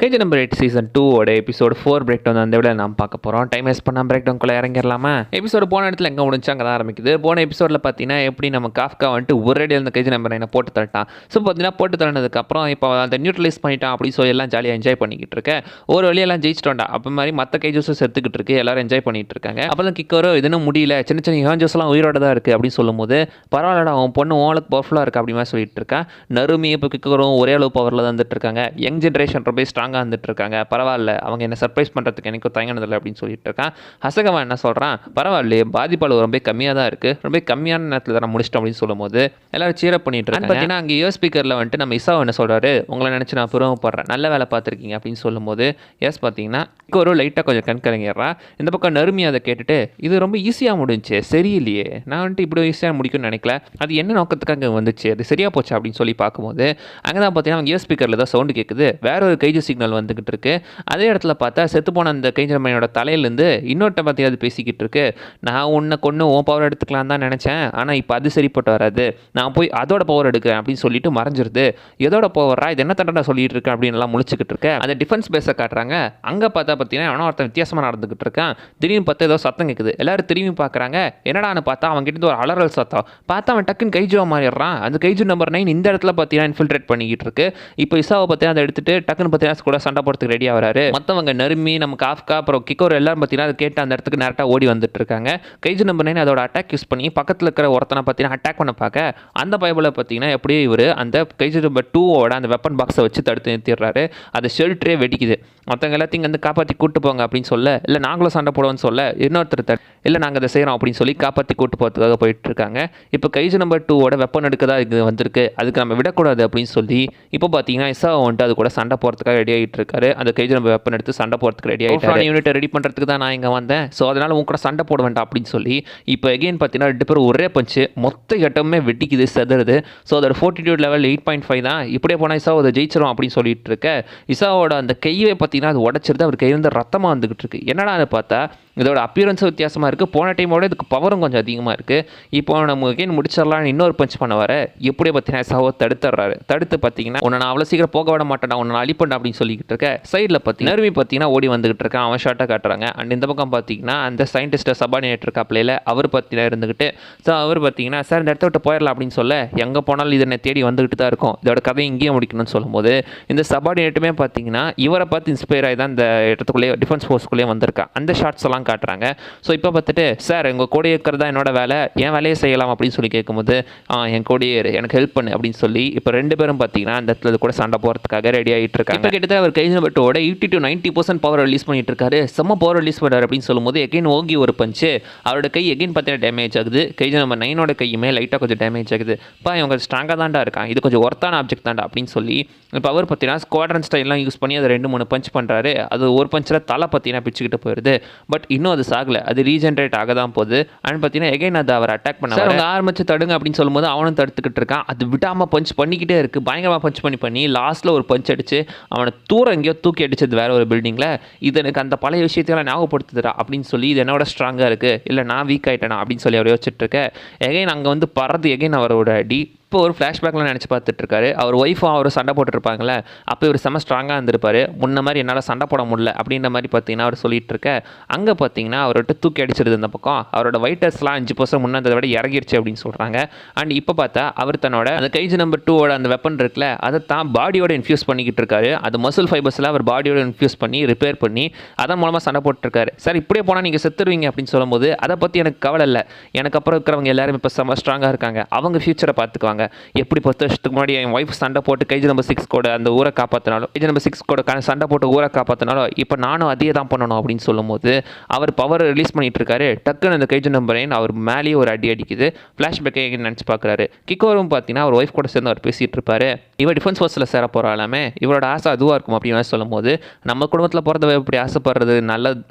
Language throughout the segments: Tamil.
கேஜி நம்பர் எயிட் சீசன் டூவோட எபிசோடு ஃபோர் பிரேக் டவுன் அந்த விட நாம் பார்க்க போகிறோம் டைம் வேஸ்ட் பண்ணால் பிரேக் டவுன்குள்ளே இறங்கிடலாமா? எபிசோடு போன இடத்துல எங்கே முடிஞ்சு அங்கே தான் ஆரம்பிக்குது. போன எபிசோடில் பார்த்தீங்கன்னா எப்படி நம்ம காஃப்கா வந்துட்டு ஒரேடி அந்த கேஜி நம்பர் என்ன போட்டு தரட்டான் ஸோ பார்த்தீங்கன்னா போட்டு தள்ளனதுக்கப்புறம் இப்போ அந்த நியூட்ரலைஸ் பண்ணிட்டான் அப்படி சொல்லி எல்லாம் ஜாலியாக என்ஜாய் பண்ணிக்கிட்டு இருக்கேன் ஒரு வழியெல்லாம் ஜெயிச்சிட்டோம்டா. அப்போ மாதிரி மற்ற கேஜஸும் செத்துக்கிட்டு இருக்கு. எல்லாரும் என்ஜாய் பண்ணிட்டு இருக்காங்க. அப்போ தான் கிக்கரோ இதுன்னு முடியல. சின்ன சின்ன ஹேஞ்சஸ்லாம் உயிரோட தான் இருக்குது அப்படின்னு சொல்லும்போது பரவாயில்லடா அவன் பொண்ணு ஓளுக்கு பவர்ஃபுல்லாக இருக்குது அப்படி மாதிரி சொல்லிட்டு இருக்கேன். நறுமி இப்போ கிக்கரும் ஒரே அளவு பவரில் தான் வந்துட்டு இருக்காங்க. யங் ஜென்ரேஷன் ரொம்ப ஸ்ட்ராங் ஸ்ட்ராங்காக இருக்காங்க பரவாயில்ல. அவங்க என்ன சர்ப்ரைஸ் பண்ணுறதுக்கு எனக்கும் தயங்கினதில்லை அப்படின்னு சொல்லிட்டு இருக்கான் ஹசகவன் என்ன சொல்கிறான் பரவாயில்லையே பாதிப்பாளர் ரொம்ப கம்மியாக தான் இருக்குது ரொம்ப கம்மியான நேரத்தில் தான் முடிச்சிட்டோம் அப்படின்னு சொல்லும்போது எல்லாரும் சீரப் பண்ணிட்டு இருக்காங்க. பார்த்தீங்கன்னா அங்கே யோ ஸ்பீக்கரில் வந்துட்டு நம்ம இசாவை என்ன சொல்கிறாரு உங்களை நினச்சி நான் பெருமைப்படுறேன். நல்ல வேலை பார்த்துருக்கீங்க அப்படின்னு சொல்லும்போது எஸ் பார்த்தீங்கன்னா ஒரு லைட்டாக கொஞ்சம் கண் கலங்கிடுறான் இந்த பக்கம் நறுமி அதை கேட்டுட்டு இது ரொம்ப ஈஸியாக முடிஞ்சுச்சு. சரியில்லையே. நான் வந்துட்டு இப்படி ஈஸியாக முடிக்கும்னு நினைக்கல. அது என்ன நோக்கத்துக்காக வந்துச்சு? அது சரியாக போச்சு அப்படின்னு சொல்லி பார்க்கும்போது அங்கே தான் பார்த்தீங்கன்னா அவங்க இயர் ஸ்பீக்கரில் தான் சவுண்டு கேட்குது வேற ஒரு கைஜு சிக்னல் வந்துக்கிட்டு இருக்கு. அதே இடத்துல பார்த்தா செத்துப்போன அந்த கைஞ்சரமையோட தலையிலேருந்து இன்னொருத்த பற்றி அது பேசிக்கிட்டு இருக்கு. நான் உன்னை கொண்டு உன் பவர் எடுத்துக்கலாம் தான் நினச்சேன். ஆனால் இப்போ அது சரிப்பட்டு வராது. நான் போய் அதோட பவர் எடுக்கிறேன் அப்படின்னு சொல்லிட்டு மறைஞ்சிருது. எதோட பவரா இது என்ன தண்டனை சொல்லிட்டு இருக்கேன் அப்படின்னு முழிச்சுக்கிட்டு இருக்கேன் அதை டிஃபென்ஸ் பேச காட்டுறாங்க. அங்கே பார்த்தா பார்த்தீங்கன்னா அவனும் ஒருத்தன் வித்தியாசமாக நடந்துக்கிட்டு இருக்கான். திடீர்னு பார்த்தா ஏதோ சத்தம் கேட்குது எல்லாரும் திரும்பி பார்க்குறாங்க. என்னடான்னு பார்த்தா அவன் கிட்ட இருந்து ஒரு அலறல் சத்தம். பார்த்தா அவன் டக்குன்னு கைஜுவா மாறிடுறான். அந்த கைஜு நம்பர் நைன் இந்த இடத்துல பார்த்தீங்கன்னா இன்ஃபில்ட்ரேட் பண்ணிக்கிட்டு இருக்கு. இப்போ இசாவை பார்த்தீங்கன்னா அதை எடுத்துட்டு டக்குன்னு பார்த்தீங்கன்னா கூட சண்டை போடுறதுக்கு ரெடியாக ஆகிறாரு. மற்றவங்க நறுமி நம்ம காஃப்கா அப்புறம் கிக்கோர் எல்லாரும் பார்த்தீங்கன்னா அதை கேட்டு அந்த இடத்துக்கு நேரட்டாக ஓடி வந்துட்டு இருக்காங்க. கைஜி நம்பர் நைன் அதோட அட்டாக் யூஸ் பண்ணி பக்கத்தில் இருக்கிற ஒருத்தனை பார்த்தீங்கன்னா அட்டாக் பண்ண பார்க்க அந்த பைபிளை பார்த்தீங்கன்னா எப்படியும் இவர் அந்த கைஜி நம்பர் டூவோட அந்த வெப்பன் பாக்ஸை வச்சு தடுத்து நிறுத்திடுறாரு. அது ஷெல்ட்ரே வெடிக்குது. மற்றவங்க எல்லாத்தையும் வந்து காப்பாற்றி கூட்டு போங்க அப்படின்னு சொல்ல இல்லை நாங்களும் சண்டை போடுவோம்னு சொல்ல இன்னொருத்தர் தட் இல்லை நாங்கள் அதை செய்கிறோம் அப்படின்னு சொல்லி காப்பாற்றி கூட்டு போகிறதுக்காக போயிட்டு இருக்காங்க. இப்போ கைஜி நம்பர் டூவோட வெப்பன் எடுக்கதா இது வந்திருக்கு அதுக்கு நம்ம விடக்கூடாது அப்படின்னு சொல்லி இப்போ பார்த்தீங்கன்னா இசா வந்துட்டு அது கூட சண்டை போகிறதுக்காக ரெடியாக ஆகிட்டு இருக்காரு அந்த கேஜ் நம்ம வெப்பன் எடுத்து சண்டை போகிறதுக்கு ரெடி ஆகிட்டாரு யூனிட்டை ரெடி பண்ணுறதுக்கு தான் நான் இங்கே வந்தேன். ஸோ அதனால் உங்க கூட சண்டை போட வேண்டாம் அப்படின்னு சொல்லி இப்போ எகெயின் பார்த்தீங்கன்னா ரெண்டு பேரும் ஒரே பஞ்சு மொத்த இடமே வெட்டிக்குது செதறுது. ஸோ அதோட fortitude level eight point five தான். இப்படியே போனால் இசாவோ அதை ஜெயிச்சிரும் அப்படின்னு சொல்லிட்டு இருக்க இசாவோட அந்த கையை பார்த்தீங்கன்னா அது உடச்சிருது. அவர் கை வந்து ரத்தமாக வந்துகிட்டு இருக்கு என்னடான்னு பார்த்தா இதோட அப்பியரன்ஸும் வித்தியாசமாக இருக்குது போன டைமோட இதுக்கு பவரும் கொஞ்சம் அதிகமாக இருக்குது இப்போ நம்ம கேன் முடிச்சிடலாம்னு இன்னொரு பஞ்ச் பண்ண வர எப்படியே பார்த்தீங்கன்னா இசாவை தடுத்துறாரு தடுத்து பார்த்தீங்கன்னா உன்னை நான் அவ்வளோ சீக்கிரம் போக விட மாட்டேன் உன்னை நான் அழிப்பேன் அப்படின்னு சொல்லிக்கிட்டு இருக்க சைடில் பார்த்தீங்கன்னா நறுவி பார்த்தீங்கன்னா ஓடி வந்துகிட்டு இருக்கான். அவன் ஷார்ட்டாக காட்டுறாங்க. அண்ட் இந்த பக்கம் பார்த்தீங்கன்னா அந்த சயின்டிஸ்ட்டை சபார்டினேட் இருக்கா பிள்ளையில அவர் பார்த்தீங்கன்னா இருந்துக்கிட்டு ஸோ அவர் பார்த்தீங்கன்னா சார் இந்த இடத்த விட்டு போயிடலாம் அப்படின்னு சொல்ல எங்கே போனாலும் இது என்னை தேடி வந்துக்கிட்டு தான் இருக்கும். இதோட கதையை இங்கேயே முடிக்கணும்னு சொல்லும்போது இந்த சபார்டினேட்டுமே பார்த்தீங்கன்னா இவரை பார்த்து இன்ஸ்பயர் ஆகி தான் இந்த இடத்துக்குள்ளேயே டிஃபென்ஸ் ஃபோர்ஸ்க்குள்ளேயே வந்திருக்கா. அந்த ஷார்ட்ஸ் எல்லாம் காட்டுறாங்க. ஸோ இப்போ பார்த்துட்டு சார் உங்கள் கூட இருக்கிறது தான் என்னோட வேலை. என் வேலையை செய்யலாம்? அப்படின்னு சொல்லி கேட்கும்போது ஆ என் கூடயே எனக்கு ஹெல்ப் பண்ணு அப்படின்னு சொல்லி இப்போ ரெண்டு பேரும் பார்த்தீங்கன்னா அந்த இடத்துல கூட சண்டை போகிறதுக்காக ரெடி ஆகிட்டு இருக்காங்க. இப்போ கிட்டத்தட்ட அவர் கை பட்டோட eighty to ninety percent power release பண்ணிட்டு இருக்காரு. செம்ம பவர் ரிலீஸ் பண்ணார் அப்படின்னு சொல்லும்போது எகைன் ஓங்கி ஒரு பஞ்சு அவரோட கை எகைன் பார்த்தீங்கன்னா டேமேஜ் ஆகுது. கைஜி நம்பர் நைனோட கையுமே லைட்டாக கொஞ்சம் டேமேஜ் ஆகுது. பா இவங்க ஸ்ட்ராங்காக தான்டா இருக்கான். இது கொஞ்சம் ஒர்த்தான ஆப்ஜெக்ட் தான்டா அப்படின்னு சொல்லி இப்போ அவர் பார்த்தீங்கன்னா ஸ்குவாட்ரன் ஸ்டைல்லாம் யூஸ் பண்ணி அதை ரெண்டு மூணு பஞ்ச் பண்ணுறாரு அது ஒரு பஞ்சில் தலை பார்த்தீங்கன்னா பிச்சுக்கிட்டு போயிடுது பட் இன்னும் அது சாகலை. அது ரீஜென்ரேட் ஆக தான் போகுது. அண்ட் பார்த்தீங்கன்னா எகைன் அதை அவர் அட்டாக் பண்ண அவங்க ஆரம்பிச்சு தடுங்க அப்படின்னு சொல்லும்போது அவனும் தடுத்துக்கிட்டு இருக்கான். அது விடாமல் பஞ்ச் பண்ணிக்கிட்டே இருக்குது பயங்கரமாக பஞ்ச் பண்ணி பண்ணி லாஸ்ட்டில் ஒரு பஞ்ச் அடிச்சு அவனை தூரம் எங்கேயோ தூக்கி அடிச்சது வேற ஒரு பில்டிங்கில் இது எனக்கு அந்த பழைய விஷயத்தையெல்லாம் ஞாபகப்படுத்துதுடா அப்படின்னு சொல்லி இது என்னோட ஸ்ட்ராங்காக இருக்குது இல்லை நான் வீக் ஆகிட்டேனா அப்படின்னு சொல்லி அவர் யோசிச்சுட்டு இருக்க. எகைன் அங்கே வந்து பறந்து எகைன் அவரோட அடி இப்போ ஒரு ஃப்ளாஷ்பேக்கில் நினச்சி பார்த்துட்டு இருக்காரு அவர் ஒய்ஃபும் அவர் சண்டை போட்டுருப்பாங்களே அப்போ இவர் செம ஸ்ட்ராங்காக இருந்திருப்பார். முன்ன மாதிரி என்னால் சண்டை போட முடியல அப்படின்ற மாதிரி பார்த்தீங்கன்னா அவர் சொல்லிட்டு இருக்க அங்கே பார்த்தீங்கன்னா அவர்கிட்ட தூக்கி அடிச்சிருது இந்த பக்கம். அவரோட வைட்டர்ஸ்லாம் அஞ்சு பர்சன்ட் முன்னதை விட இறங்கிருச்சு அப்படின்னு சொல்கிறாங்க அண்ட் இப்போ பார்த்தா அவர் தன்னோட அந்த கைஜி நம்பர் டூவோட அந்த வெப்பன் இருக்குல்ல அதை தான் பாடியோட இன்ஃபியூஸ் பண்ணிக்கிட்டு இருக்காரு. அது மசில் ஃபைபர்ஸில் அவர் பாடியோட இன்ஃபியூஸ் பண்ணி ரிப்பேர் பண்ணி அதன் மூலமாக சண்டை போட்டுருக்காரு சார் இப்படியே போனால் நீங்கள் செத்துருவீங்க அப்படின்னு சொல்லும்போது அதை பற்றி எனக்கு கவலை இல்லை. எனக்கு அப்புறம் இருக்கிறவங்க எல்லாரும் இப்போ செம ஸ்ட்ராங்காக இருக்காங்க. அவங்க ஃபியூச்சரை பார்த்துக்குவாங்க. எப்படி பத்து வருஷத்துக்கு முன்னாடி என் ஒய்ஃப் சண்டை போட்டு கைஜி நம்பர் சிக்ஸ் கூட அந்த ஊரை காப்பாற்றினாலும் கைஜ் நம்பர் சிக்ஸ் கூட சண்டை போட்டு ஊரை காப்பாற்றினாலும் இப்போ நானும் அதே தான் பண்ணணும் அப்படின்னு சொல்லும்போது அவர் பவர் ரிலீஸ் பண்ணிட்டு இருக்காரு டக்குன்னு அந்த கைஜி நம்பரையும் அவர் மேலேயே ஒரு அடி அடிக்குது. ஃப்ளாஷ்பேக்கை நினச்சி பார்க்குறாரு கிக்கோரும் பார்த்தீங்கன்னா அவர் ஒய்ஃப் கூட சேர்ந்து அவர் பேசிகிட்டு இருப்பாரு. இவர் டிஃபென்ஸ் ஃபோர்ஸில் சேர போகிறாலாமே இவரோட ஆசை அதுவாக இருக்கும் அப்படின்னு சொல்லும்போது நம்ம குடும்பத்தில் பிறந்தவ இப்படி ஆசைப்படுறது? நல்லது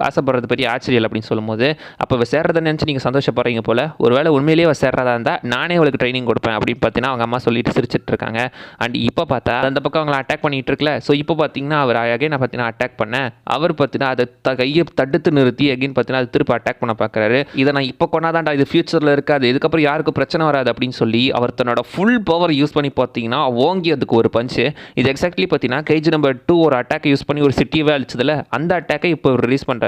ஆசைப்படுறது பெரிய ஆச்சரியம் இல்லை அப்படின்னு சொல்லும்போது அப்போ இவ சேர்றதை நினச்சி நீங்கள் சந்தோஷப்படுறீங்க போல் ஒருவேளை உண்மையிலேயே அவள் சேர்றதா இருந்தால் நானே அவளுக்கு ட்ரைனிங் கொடுப்பேன் அப்படின்னு பார்த்தீங்கன்னா அவங்க அம்மா சொல்லிட்டு சிரிச்சிட்டு இருக்காங்க. அண்ட் இப்போ பார்த்தா அந்த பக்கம் அவங்கள அட்டாக் பண்ணிட்டு இருக்கல. ஸோ இப்போ பார்த்தீங்கன்னா அவர் அகைன் பார்த்தீங்கன்னா அட்டாக் பண்ண அவர் பார்த்தீங்கன்னா அதை த கையை தடுத்து நிறுத்தி அகைன் பார்த்தீங்கன்னா அது திருப்பி அட்டாக் பண்ண பார்க்குறாரு இதை நான் இப்போ கொண்டாதான்டா இது ஃபியூச்சரில் இருக்காது. இதுக்கப்புறம் யாருக்கும் பிரச்சனை வராது அப்படின்னு சொல்லி அவர் தன்னோட ஃபுல் பவர் யூஸ் பண்ணி பார்த்தீங்கன்னா ஓங்கி அதுக்கு ஒரு பஞ்சு இது எக்ஸாக்ட்லி பார்த்தீங்கன்னா கேஜி நம்பர் டூ ஒரு அட்டாக்கை யூஸ் பண்ணி ஒரு சிட்டியவே அழிச்சதில்ல அந்த அட்டாக்கை இப்போ ரிலீஸ் பண்ணுறாரு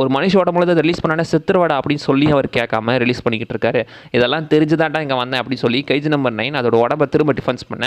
ஒரு மனுஷன் உடம்புல அதை ரிலீஸ் பண்ணானே செத்துருவாடா அப்படின்னு சொல்லி அவர் கேட்காம ரிலீஸ் பண்ணிக்கிட்டு இருக்காரு. இதெல்லாம் தெரிஞ்சுதான்டா இங்கே வந்தேன் அப்படின்னு சொல்லி கைஜ் நம்பர் நைன் அதோட உடம்ப திரும்ப டிஃபென்ஸ் பண்ண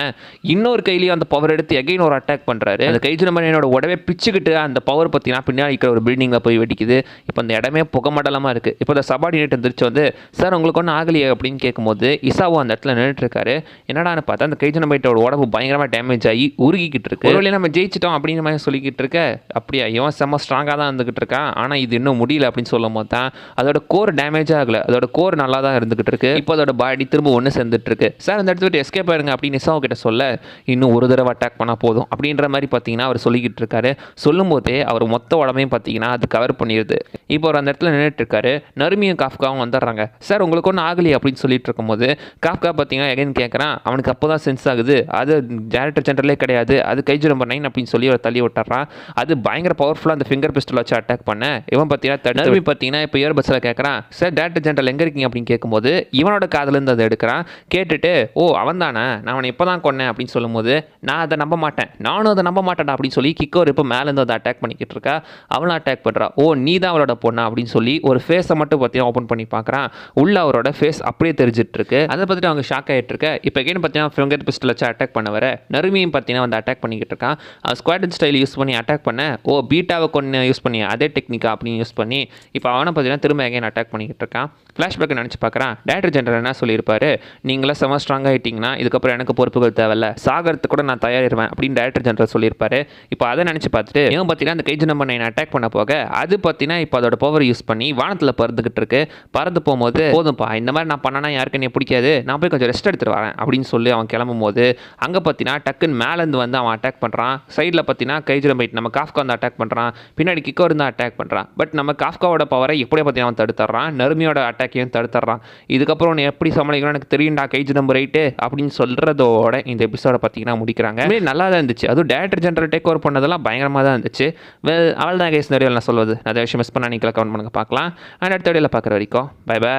இன்னொரு கையிலேயே அந்த பவர் எடுத்து எகைன் ஒரு அட்டாக் பண்ணுறாரு அந்த கைஜ் நம்பர் நைனோட உடவே பிச்சுக்கிட்டு அந்த பவர் பார்த்தீங்கன்னா பின்னாடி இருக்கிற ஒரு பில்டிங்கில் போய் வெடிக்குது. இப்போ அந்த இடமே புகமண்டலமாக இருக்குது இப்போ இந்த சபார்டினேட் எந்திரிச்சு வந்து சார் உங்களுக்கு ஒன்றும் ஆகலையே அப்படின்னு கேட்கும்போது இசாவோ அந்த இடத்துல நின்றுட்டு இருக்காரு. என்னடான்னு பார்த்தா அந்த கைஜ் நம்பர் உடம்பு பயங்கரமாக டேமேஜ் ஆகி உருகிக்கிட்டு இருக்கு. ஒருவேளை நம்ம ஜெயிச்சிட்டோம் அப்படிங்கிற மாதிரி சொல்லிக்கிட்டு இருக்க. அப்படியா? இவன் செம்ம ஸ்ட்ராங்காக தான் இருந்துகிட்டு இருக்கான். ஆனால் இது இன்னும் முடியல அப்படின்னு சொல்லும் போது தான் அதோட கோர் டேமேஜ் ஆகலை அதோட கோர் நல்லா தான் இருந்துகிட்டு இருக்கு. இப்போ அதோட பாடி திரும்ப ஒன்று சேர்ந்துட்டு இருக்கு. சார் அந்த இடத்துல விட்டு எஸ்கேப் ஆயிருங்க அப்படின்னு நிசாவோ கிட்ட சொல்ல இன்னும் ஒரு தடவை அட்டாக் பண்ணால் போதும். அப்படின்ற மாதிரி பார்த்தீங்கன்னா அவர் சொல்லிக்கிட்டு இருக்காரு. சொல்லும்போதே அவர் மொத்த உடம்பையும் பார்த்தீங்கன்னா அது கவர் பண்ணிடுது இப்போ அவர் அந்த இடத்துல நின்றுட்டு இருக்காரு. நறுமியும் காஃப்காவும் வந்துடுறாங்க. சார் உங்களுக்கு ஒன்றும் ஆகலையே? அப்படின்னு சொல்லிட்டு இருக்கும்போது காஃப்கா பார்த்தீங்கன்னா எகைன் கேட்குறான் அவனுக்கு அப்போ தான் சென்ஸ் ஆகுது. அது டேரக்டர் ஜென்ரலே கிடையாது. அது கைஜு நம்பர் நைன் அப்படின்னு சொல்லி அவர் தள்ளி விட்டுறான். அது பயங்கர பவர்ஃபுல்லாக அந்த ஃபிங்கர் பிஸ்டல் வச்சு அட்டாக் பண்ண இவன் பார்த்தீங்கன்னா தடுத்து பார்த்தீங்கன்னா இப்போ இயர் பஸ்ஸில் கேட்குறான் சார் டேரக்டர் ஜென்ரல் எங்கே இருக்கீங்க? அப்படின்னு கேட்கும்போது இவனோட காதுலேருந்து அதை எடுக்கிறான். கேட்டுட்டு ஓ அவன் தானே நான் அவனை இப்போ தான் கொன்னேன் அப்படின்னு சொல்லும்போது நான் அதை நம்ப மாட்டேன். நானும் அதை நம்ப மாட்டேன்டா அப்படின்னு சொல்லி கிக்கோர் இப்போ மேலேருந்து அதை அட்டாக் பண்ணிக்கிட்டு இருக்கா. அவளும் அட்டாக் பண்ணுறா ஓ நீ தான் அவளோட பொண்ணா? அப்படின்னு சொல்லி ஒரு ஃபேஸை மட்டும் பார்த்தீங்கன்னா ஓப்பன் பண்ணி பார்க்குறான் உள்ள அவரோட ஃபேஸ் அப்படியே தெரிஞ்சிட்டு இருக்கு. அதை பார்த்துட்டு அவங்க ஷாக் ஆகிட்டு இருக்க. இப்போ எகைன் பார்த்தீங்கன்னா ஃபிங்கர் பிஸ்டல் வச்சு அட்டாக் பண்ண வர நறுமியும் பார்த்தீங்கன்னா வந்து அட்டாக் பண்ணிக்கிட்டு இருக்கான். ஸ்குவாட் ஸ்டைல் யூஸ் பண்ணி அட்டாக் பண்ண ஓ பீட்டாவை கொண்டு யூஸ் பண்ணி அதே டெக்னிக்கா அப்படின்னு யூஸ் பண்ணி இப்போ அவனை பார்த்தீங்கன்னா திரும்ப எங்கேயும் அட்டாக் பண்ணிக்கிட்டு இருக்கான். ஃப்ளாஷ்பேக்கை நினச்சி பார்க்குறான் டேரக்டர் ஜென்ரல் என்ன சொல்லியிருப்பாரு? நீங்களாம் செம ஸ்ட்ராங்காக ஆகிட்டிங்கன்னா இதுக்கப்புறம் எனக்கு பொறுப்புகள் தேவையில்ல. சாகரத்துக்கு கூட நான் தயாரிடுவேன் அப்படின்னு டேரக்டர் ஜென்ரல் சொல்லியிருப்பாரு. இப்போ அதை நினச்சி பார்த்துட்டு இவன் பார்த்தீங்கன்னா அந்த கேஜ் நம்பர் நைன் அட்டாக் பண்ண போக அது பார்த்தீங்கன்னா இப்போ அதோட பவர் யூஸ் பண்ணி வானத்தில் பறந்துக்கிட்டு இருக்கு. பறந்து போகும்போது போதும்ப்பா இந்த மாதிரி நான் பண்ணனா யாருக்கு என்னை பிடிக்காது. நான் போய் கொஞ்சம் ரெஸ்ட் எடுத்துட்டு வரேன் அப்படின்னு சொல்லி அவன் கிளம்பும் போது அங்கே பார்த்தீங்கன்னா டக்குன்னு மேலேருந்து வந்து அவன் அட்டாக் பண்ணுறான் சைடில் பார்த்தீங்கன்னா கைஜ் நம்பர் நம்ம காஃப்கா வந்து அட்டாக் பண்ணுறான் பின்னாடி கிக்கோ இருந்தால் அட்டாக் பண்ணுறான் பட் நம்ம காஃப்காவோட பவரை எப்படியே பார்த்தீங்கன்னா அவன் தடுத்துறான் நறுமியோட அட்டாக்கையும் தடுத்துறான் இதுக்கப்புறம் நீ எப்படி சமாளிக்கணும்? எனக்கு தெரியும்டா கைஜ் நம்பர் எயிட்டு அப்படின்னு சொல்கிறதோட இந்த எபிசோட பார்த்தீங்கன்னா முடிக்கிறாங்க. நல்லா தான் இருந்துச்சு. அதுவும் டேரக்டர் ஜெனரல் டேக் ஓவர் பண்ணதெல்லாம் பயங்கரமாக தான் இருந்துச்சு. வெல் அவள் தான் கேஸ் நிறைய நான் சொல்வது. அதை விஷயம் மிஸ் பண்ணால் நீங்கள் கவுண்ட் பண்ணுங்க பார்க்கலாம். அண்ட் அடுத்த வீடியோவில் பார்க்குற வரைக்கும் பை பை